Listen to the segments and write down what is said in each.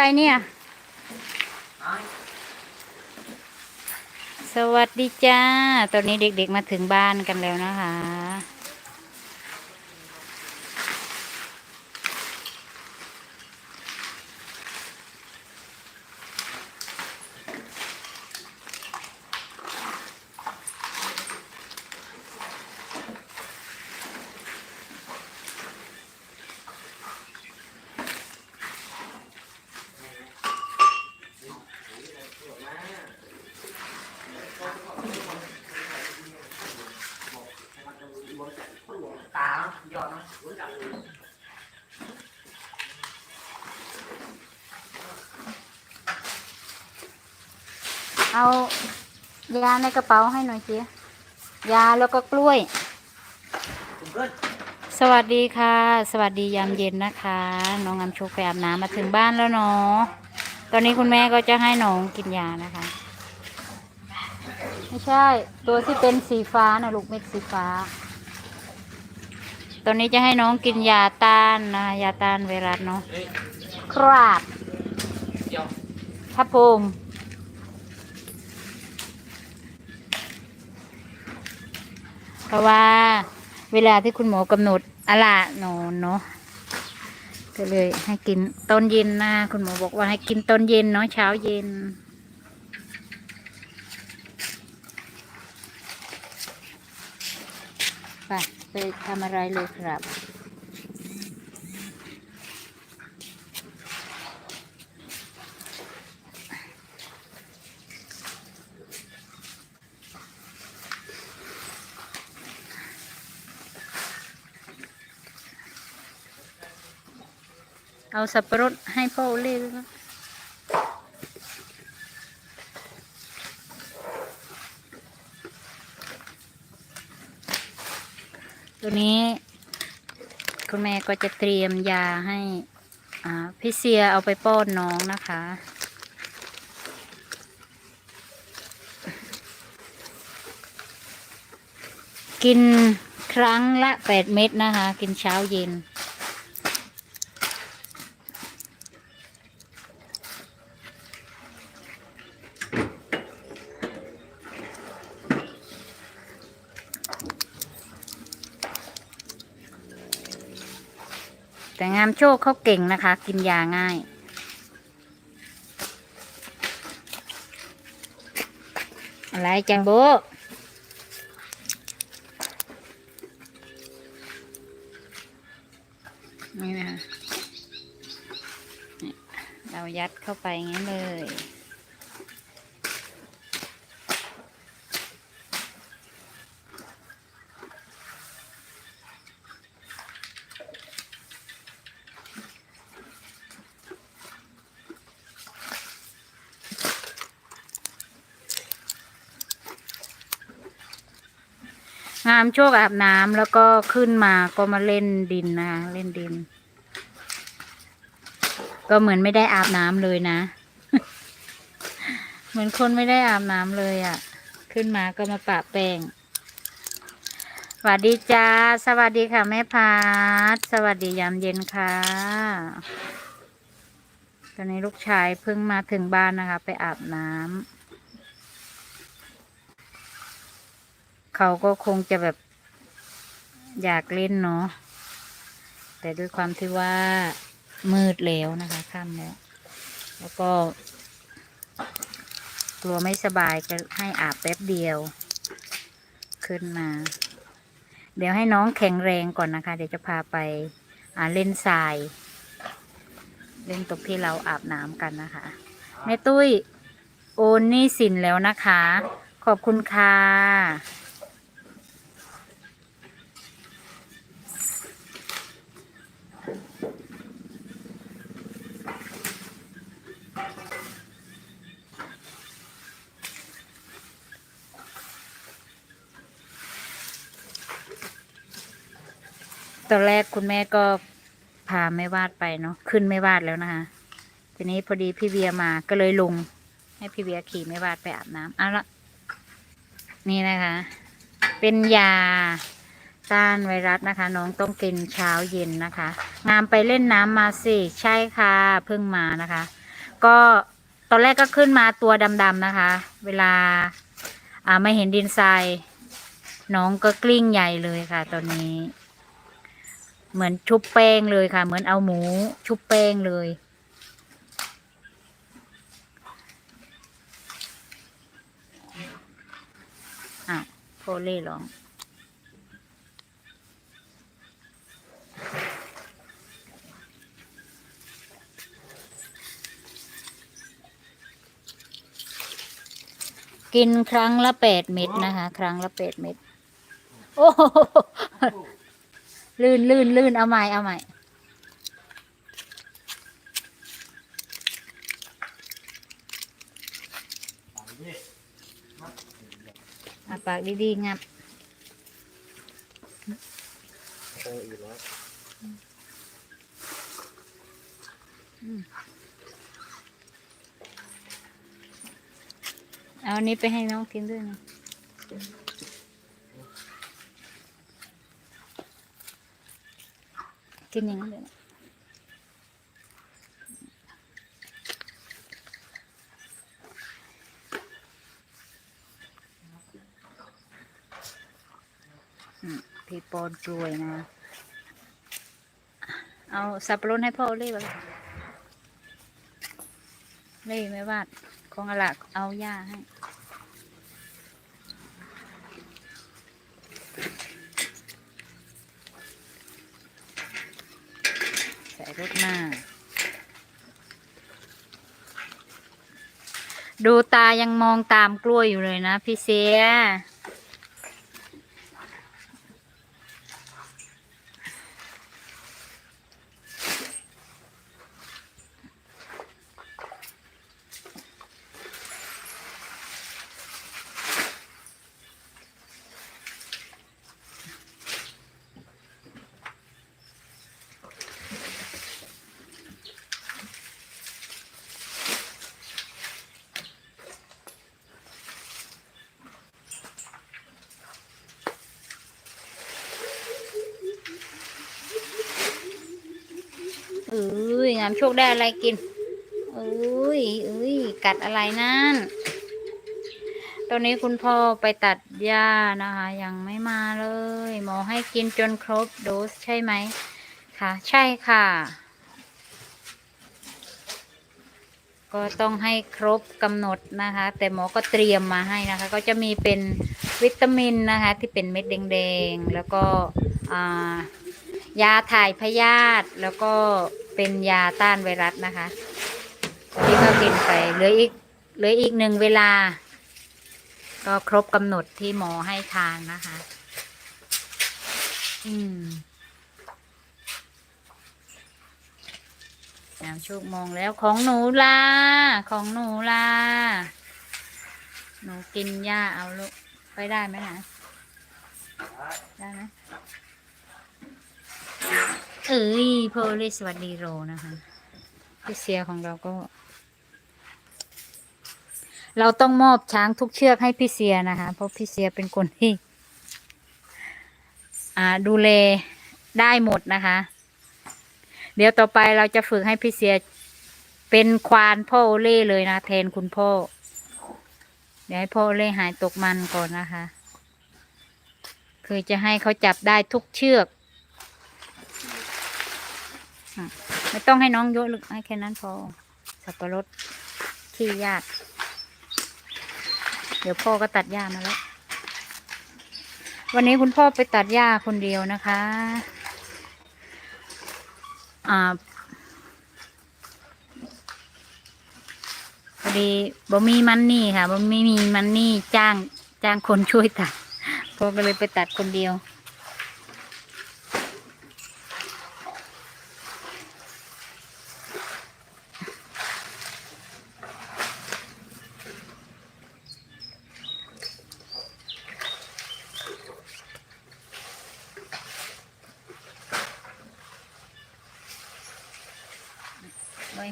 ไปเนี่ย สวัสดีจ้า ตอนนี้เด็กๆมาถึงบ้านกันแล้วนะคะ ตาหยอดนะรู้จัก เอายาในกระเป๋าให้หน่อยสิยาแล้วก็กล้วย สวัสดีค่ะ สวัสดียามเย็นนะคะ น้องงามโชคไปอาบน้ำมาถึงบ้านแล้วเนาะตอนนี้คุณแม่ก็จะให้น้องกินยานะคะ ไม่ใช่ ตัวที่เป็นสีฟ้านะลูกเม็ดสีฟ้า ตอนนี้จะให้น้องกินยาต้านนะยาต้านไวรัสเนาะเฮ้ยครับเดี๋ยวครับผมเพราะว่าเวลาที่คุณหมอกำหนดอะละนอนเนาะก็เลยให้กินตอนเย็นนะคุณหมอบอกว่าให้กินตอนเย็นเนาะเช้าเย็น ไปทำอะไรเลยครับ เอาสับปะรดให้พ่อเล่ด้วย ตัวนี้ คุณแม่ก็จะเตรียมยาให้พี่เซียเอาไปป้อนน้องนะคะ กินครั้งละแปดเม็ดนะคะ กินเช้าเย็น แต่งามโชคเขาเก่งนะคะ กินยาง่าย อะไรจังโบนี่นะคะนี่เรายัดเข้าไปงั้นเลย งามโชคอาบน้ำแล้วก็ขึ้นมาก็มาเล่นดินนะเล่นดิน ก็เหมือนไม่ได้อาบน้ำเลยนะ เหมือนคนไม่ได้อาบน้ำเลยอะ่ะ ขึ้นมาก็มาปะแป้งสวัสดีจ้า สวัสดีค่ะแม่พัดสวัสดียามเย็นค่ะ ตอนนี้ลูกชายเพิ่งมาถึงบ้านนะคะ ไปอาบน้ำ เขาก็คงจะแบบอยากเล่นเนาะแต่ด้วยความที่ว่ามืดแล้วนะคะค่ำแล้ว แล้วก็กลัวไม่สบายจะให้อาบแป๊บเดียว ขึ้นมา เดี๋ยวให้น้องแข็งแรงก่อนนะคะ เดี๋ยวจะพาไปอ่าเล่นทราย เล่นตรงที่เราอาบน้ำกันนะคะแม่ตุ้ยโอนนี่สินแล้วนะคะ ขอบคุณค่ะ ตอนแรกคุณแม่ก็พาแม่วาดไปเนาะขึ้นแม่วาดแล้วนะคะทีนี้พอดีพี่เบียร์มาก็เลยลง ให้พี่เบียร์ขี่แม่วาดไปอาบน้ำเอาละนี่นะคะ เป็นยาต้านไวรัสนะคะ น้องต้องกินเช้าเย็นนะคะ งามไปเล่นน้ำมาสิใช่ค่ะเพิ่งมานะคะ ก็ตอนแรกก็ขึ้นมาตัวดำๆนะคะ เวลาอ่าไม่เห็นดินทรายน้องก็กลิ้งใหญ่เลยค่ะ ตอนนี้ เหมือนชุบแป้งเลยค่ะ เหมือนเอาหมูชุบแป้งเลย อะโพเล่ร้องกินครั้งละแปดเม็ดนะคะ ครั้งละแปดเม็ด โอ้ ลื่นลื่นลื่นเอาใหม่เอาใหม่อะปากดีๆงับโอ้อีกแล้วเอาอันนี้ไปให้น้องกินด้วยนะ กินอย่างนั้นเลยนะพี่ปอนกล้วยนะ เอาสับปะรดให้พ่อเล่บ้างเล่ไม่วาดของอลักเอาหญ้าให้ รถหน้าดูตายังมองตามกล้วยอยู่เลยนะพี่เสีย เอ้ยงามโชคได้อะไรกินเอ้ยเอ้ยกัดอะไรนั่น ตอนนี้คุณพ่อไปตัดหญ้านะคะ ยังไม่มาเลย หมอให้กินจนครบโดสใช่ไหมค่ะ ใช่ค่ะ ก็ต้องให้ครบกำหนดนะคะ แต่หมอก็เตรียมมาให้นะคะ ก็จะมีเป็นวิตามินนะคะ ที่เป็นเม็ดแดงๆ แล้วก็ยาถ่ายพยาธิแล้วก็ เป็นยาต้านไวรัสนะคะที่ก็กินไปเหลืออีกเหลืออีกหนึ่งเวลา ก็ครบกำหนดที่หมอให้ทานนะคะ อืมนาวโชคมองแล้วของหนูลาของหนูลาหนูกินหญ้าเอาลูกไปได้ไหมนะได้ไหม เอ้ยโพลิสวัสดีโรนะคะพี่เสียของเราก็ เราต้องมอบช้างทุกเชือกให้พี่เสียนะคะ เพราะพี่เสียเป็นคนที่ อ่าดูแลได้หมดนะคะ เดี๋ยวต่อไปเราจะฝึกให้พี่เสียเป็นควานพ่อโอเล่เลยนะแทนคุณพ่อ เดี๋ยวให้พ่อโอเล่หายตกมันก่อนนะคะ คือจะให้เขาจับได้ทุกเชือก ไม่ต้องให้น้องเยอะหรือให้แค่นั้นพอ สับปะรดขี้ยาก เดี๋ยวพ่อก็ตัดหญ้ามาแล้ว วันนี้คุณพ่อไปตัดหญ้าคนเดียวนะคะ อ่าพอดีบ่มีมันนี่ค่ะบ่ไม่มีมันนี่จ้างจ้างคนช่วยตัดพ่อก็เลยไปตัดคนเดียว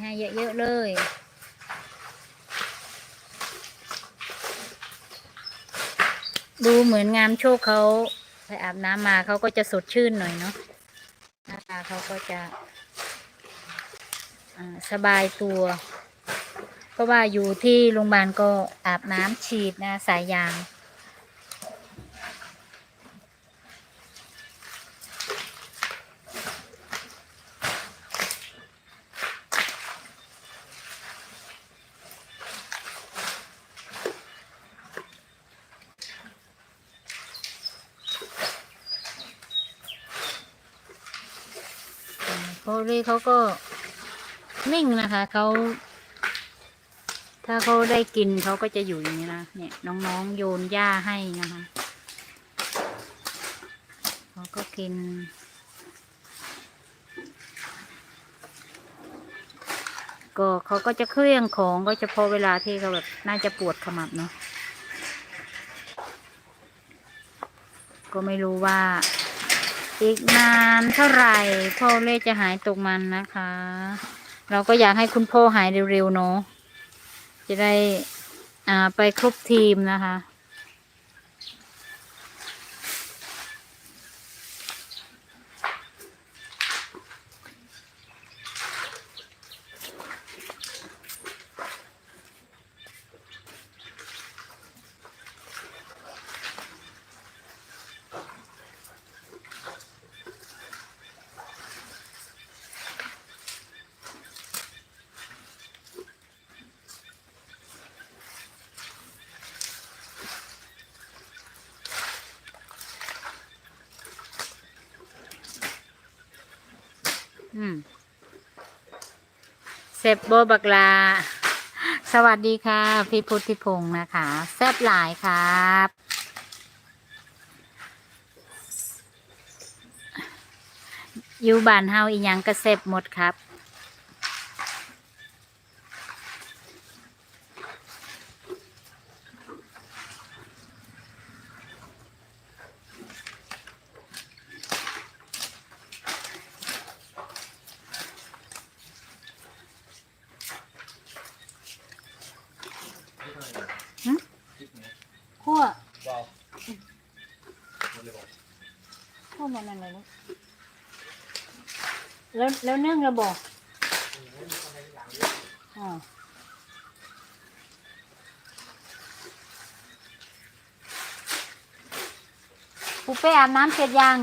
ให้เยอะๆเลย ดูเหมือนงามโชคเขาไปอาบน้ำมาเขาก็จะสดชื่นหน่อยเนาะหน้าตาเขาก็จะสบายตัว เพราะว่าอยู่ที่โรงพยาบาลก็อาบน้ำฉีดนะสายยาง โพลีเขาก็นิ่งนะคะเขาถ้าเขาได้กินเขาก็จะอยู่อย่างนี้นะเนี่ยน้องๆโยนหญ้าให้นะคะเขาก็กินก็เขาก็จะเคลื่องของก็เฉพาะเวลาที่เขาแบบน่าจะปวดขมับเนาะก็ไม่รู้ว่า อีกนานเท่าไหร่พ่อเล่จะหายตกมันนะคะ เราก็อยากให้คุณพ่อหายเร็วๆเนาะจะได้อ่าไปครบทีมนะคะ เซบโบบักลา สวัสดีค่ะ พี่พุทธิพงศ์นะคะ แซบหลายครับอยู่บ้านเฮาอีหยังก็เซบหมดครับ หึ ขั้ว ว้าวหมดเลยบอก ขั้วมันอะไรลูกแล้วแล้วเนื่องระบอกอ๋อปูเป้อาบน้ำเสร็จยัง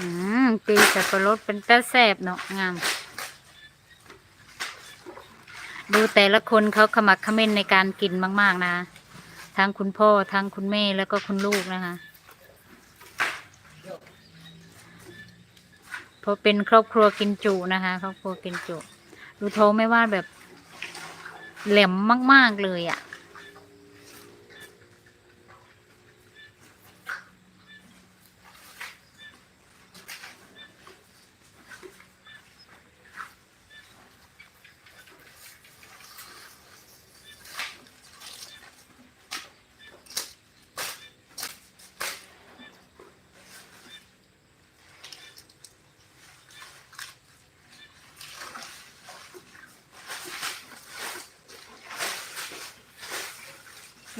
อืม ปีสับปะรดเป็นตาแสบเนาะงาม ดูแต่ละคนเขาขมักเขม้นในการกินมาก ๆ นะ ทั้งคุณพ่อ ทั้งคุณแม่แล้วก็คุณลูกนะคะเพราะเป็นครอบครัวกินจุนะคะ ครอบครัวกินจุ ดูโทไม่ว่าแบบแหลมมาก ๆ เลยอะ่ะ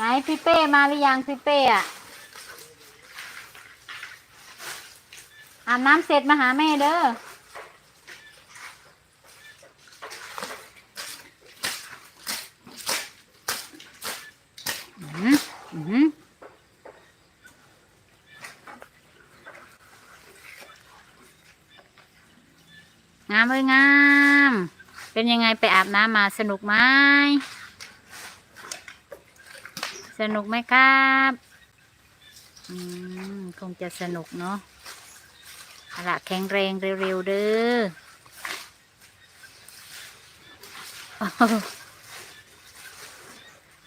ไหนพี่เป้มาหรือยังพี่เป้อะอาบน้ำเสร็จมาหาแม่เด้ออืมอืมงามเลยงาม เป็นยังไงไปอาบน้ำมาสนุกไหม สนุกไหมครับอืมคงจะสนุกเนาะละแข็งแรงเร็วๆเด้อ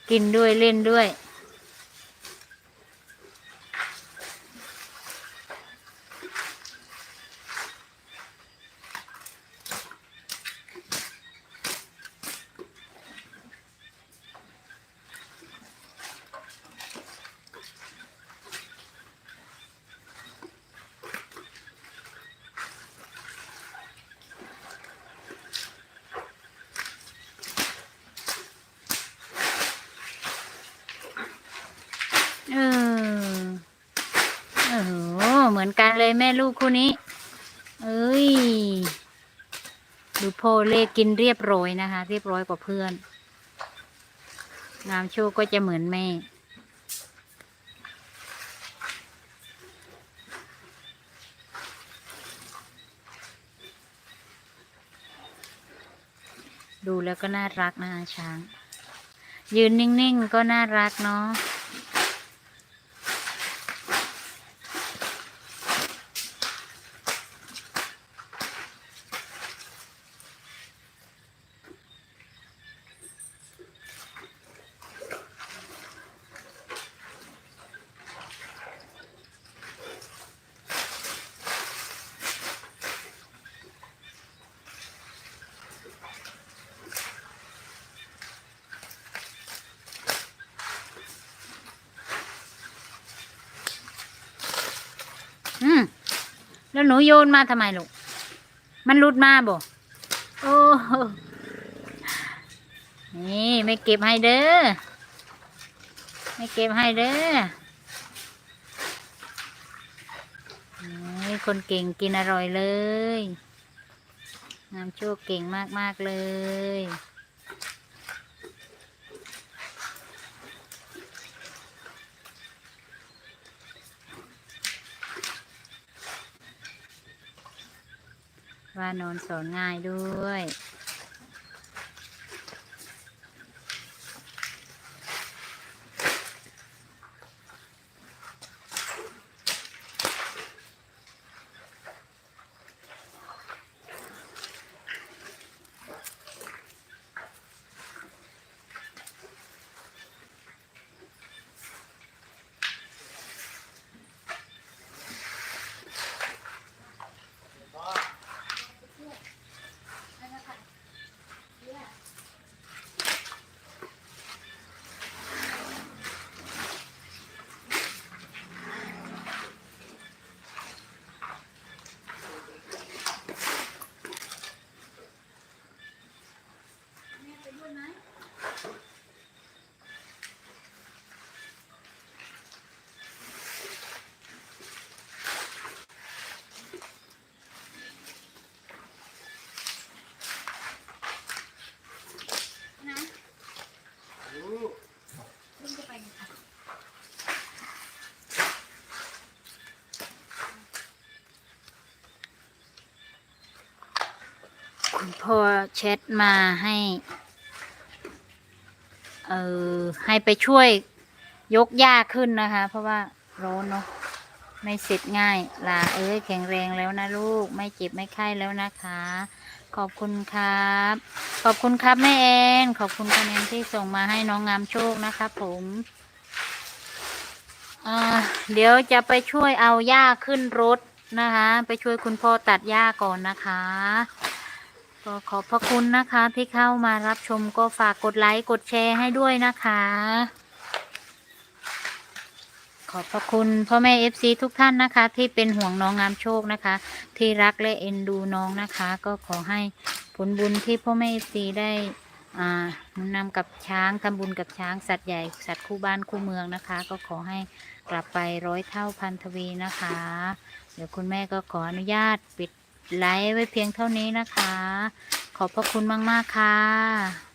กินด้วยเล่นด้วย มือนกันเลยแม่ลูกคู่นี้ เอ้ย ดูโพเลกินเรียบร้อยนะคะ เรียบร้อยกว่าเพื่อน งามโชคก็จะเหมือนแม่ดูแล้วก็น่ารักนะคะช้าง ยืนนิ่ง ๆ ก็น่ารักเนาะ แล้วหนูโยนมาทำไมลูก มันหลุดมาบ่โอ้โหนี่ไม่เก็บให้เด้อ ไม่เก็บให้เด้อนี่คนเก่งกินอร่อยเลยงามโชคเก่งมาก ๆ เลย ว่านอนสอนง่ายด้วย คุณพ่อแชทมาให้ เออให้ไปช่วยยกหญ้าขึ้นนะคะ เพราะว่าร้อนเนาะไม่เสร็จง่ายลาเอ้ยแข็งแรงแล้วนะลูก ไม่เจ็บไม่ไข้แล้วนะคะ ขอบคุณครับ ขอบคุณครับแม่แอนขอบคุณคะแนนที่ส่งมาให้น้องงามโชคนะคะผมเดี๋ยวจะไปช่วยเอาหญ้าขึ้นรถนะคะ ไปช่วยคุณพ่อตัดหญ้าก่อนนะคะ ก็ขอบพระคุณนะคะที่เข้ามารับชมก็ฝากกดไลค์กดแชร์ให้ด้วยนะคะ ขอบพระคุณพ่อแม่เอฟซีทุกท่านนะคะ ที่เป็นห่วงน้องงามโชคนะคะ ที่รักและเอ็นดูน้องนะคะ ก็ขอให้ผลบุญที่พ่อแม่เอฟซีได้นุนนำกับช้างทำบุญกับช้างสัตว์ใหญ่สัตว์คู่บ้านคู่เมืองนะคะ ก็ขอให้กลับไปร้อยเท่าพันทวีนะคะ เดี๋ยวคุณแม่ก็ขออนุญาตปิด ไลค์ไว้เพียงเท่านี้นะคะ ขอบพระคุณมาก ๆ ค่ะ